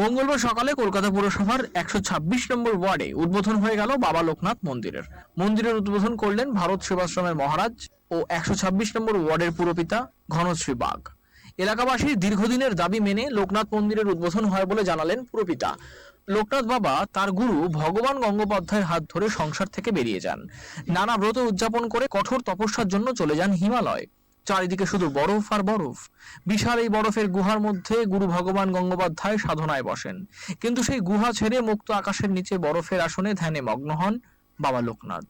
মঙ্গলবার সকালে কলকাতা পুরসভার একশো ছাব্বিশ নম্বর ওয়ার্ডে উদ্বোধন হয়ে গেল বাবা লোকনাথ মন্দিরের। মন্দিরের উদ্বোধন করলেন ভারত সেবাশ্রমের মহারাজ ও একশো ছাব্বিশ নম্বর ওয়ার্ডের পুরপিতা ঘনশ্রী বাগ। এলাকাবাসীর দীর্ঘদিনের দাবি মেনে লোকনাথ মন্দিরের উদ্বোধন হয় বলে জানালেন পুরপিতা। লোকনাথ বাবা তার গুরু ভগবান গঙ্গোপাধ্যায়ের হাত ধরে সংসার থেকে বেরিয়ে যান। নানা ব্রত উদযাপন করে কঠোর তপস্যার জন্য চলে যান হিমালয়। চারিদিকে শুধু বরফ আর বরফ। বিশাল এই বরফের গুহার মধ্যে গুরু ভগবান গঙ্গোপাধ্যায় সাধনায় বসেন। কিন্তু সেই গুহা ছেড়ে মুক্ত আকাশের নিচে বরফের আসনে ধ্যানে মগ্ন হন বাবা লোকনাথ।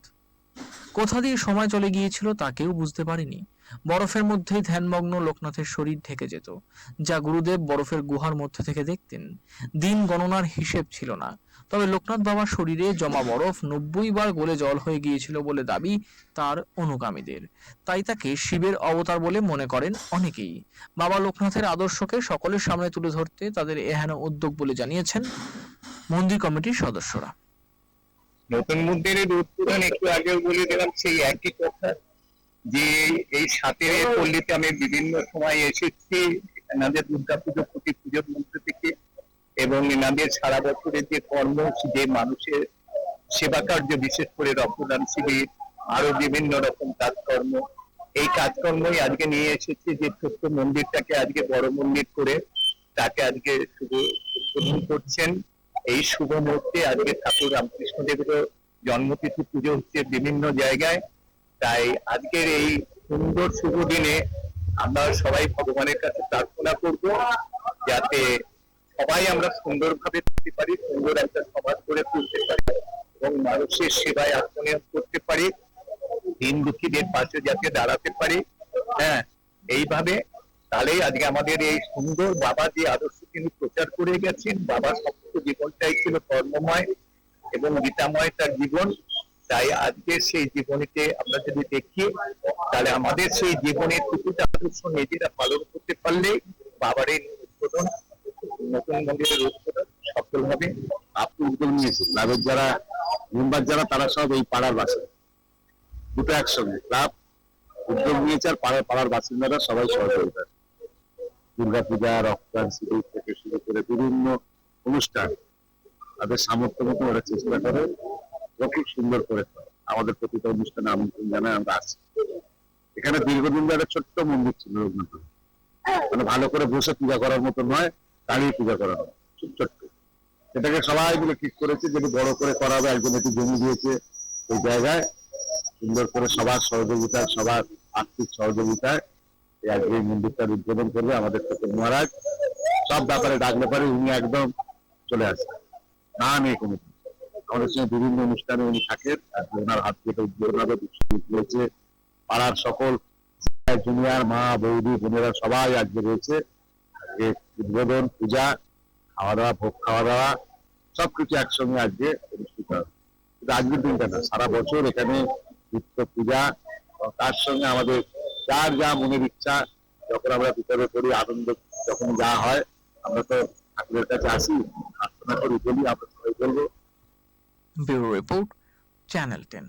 কোথা দিয়ে সময় চলে গিয়েছিল তা কেউ বুঝতে পারেনি। বরফের মধ্যেই ধ্যানমগ্ন লোকনাথের শরীর ঢেকে যেত, যা গুরুদেব বরফের গুহার মধ্যে থেকে দেখতেন। দিন গণনার হিসেব ছিল না। তবে লোকনাথ বাবার শরীরে জমা বরফ নব্বই বার গলে জল হয়ে গিয়েছিল বলে দাবি তার অনুগামীদের। তাই তাকে শিবের অবতার বলে মনে করেন অনেকেই। বাবা লোকনাথের আদর্শকে সকলের সামনে তুলে ধরতে তাদের এহেন উদ্যোগ বলে জানিয়েছেন মন্দির কমিটির সদস্যরা। নতুন মন্দিরের উদ্বোধন একটু আগেও বলে দিলাম, সেই একই কথা যে এই সাতের পল্লীতে আমি বিভিন্ন সময় এসেছি দুর্গা পুজো প্রতি পুজোর মধ্যে থেকে। এবং এনাদের সারা বছরের যে কর্ম, যে মানুষের সেবা কার্য, বিশেষ করে রক্তদান শিবির, আরও বিভিন্ন রকম কাজকর্ম, এই কাজকর্মই আজকে নিয়ে এসেছি যে ছোট্ট মন্দিরটাকে আজকে বড় মন্দির করে তাকে আজকে শুভ উদ্বোধন করছেন। এই শুভ মুহূর্তে আজকে ঠাকুর রামকৃষ্ণ দেবেরও জন্মতিথি পুজো হচ্ছে বিভিন্ন জায়গায়। তাই আজকের এই সুন্দর শুভ দিনে আমরা সবাই ভগবানের কাছে প্রার্থনা করব, যাতে সবাই আমরা সুন্দরভাবে থাকতে পারি, সুন্দর একটা সমাজ করে তুলতে পারি এবং মানুষের সেবায় আত্মনিয়োগ করতে পারি, দিন দুঃখীদের পাশে যাতে দাঁড়াতে পারি। হ্যাঁ এইভাবে তাহলেই আজকে আমাদের এই সুন্দর বাবা যে আদর্শ তিনি প্রচার করে গেছেন। বাবার সমস্ত জীবনটাই ছিল কর্মময় এবং গীতাময় তার জীবন। তাই আজকে সেই জীবনীতে আমরা যদি দেখি, তাহলে আমাদের সেই জীবনের টুকুটা আদর্শ নিজেরা পালন করতে পারলে বাবার এই উদ্বোধন ক্লাবের যারা মেম্বার যারা, তারা সব এই পাড়ার বাসিন্দা। দুটো একসঙ্গে। ক্লাব উদ্যোগ নিয়েছে আর পাড়ার পাড়ার বাসিন্দারা সবাই সহযোগিতা দুর্গাপূজা, রক্তদান শিবির থেকে শুরু করে বিভিন্ন অনুষ্ঠান তাদের সামর্থ্য মতো ওরা চেষ্টা করে খুব সুন্দর করে। আমাদের প্রতিটা অনুষ্ঠানে আমন্ত্রণ জানায় আমরা আসি। এখানে দীর্ঘদিন ধরে ছোট্ট মন্দির ছিল রঘুনাথ মানে ভালো করে বসে পূজা করার মতো নয়। দাঁড়িয়ে পূজা করা হয়। ছোট্ট। সেটাকে সবাই মিলে ঠিক করেছে, যদি বড় করে করাবে একজন একটু জমি দিয়েছে ওই জায়গায়, সুন্দর করে সবার সহযোগিতায়, সবার আর্থিক সহযোগিতায় আজকে এই মন্দিরটার উদ্বোধন করবে আমাদের ঠাকুর মহারাজ। সব ব্যাপারে ডাকলে পারে উনি একদম চলে আসে না নেই কোনো। আমাদের সঙ্গে বিভিন্ন অনুষ্ঠানে উনি থাকেন ওনার হাত থেকে উদ্বোধন হবে পাড়ার সকল জুনিয়র মা, বৌদি, বোনেরা সবাই আজকে রয়েছে। আজকে উদ্বোধন, পূজা খাওয়া দাওয়া ভোগ খাওয়া দাওয়া সবকিছু একসঙ্গে আজকে অনুষ্ঠিত হবে। আজকের দিনটা না, সারা বছর এখানে নিত্য পূজা তার সঙ্গে আমাদের যার যা মনের ইচ্ছা, যখন আমরা ভিতরে করি, আনন্দ যখন যা হয়, আমরা তো ঠাকুরের কাছে আসি প্রার্থনা করি, বলি, আমরা সবাই বলব। Bureau report, channel ten.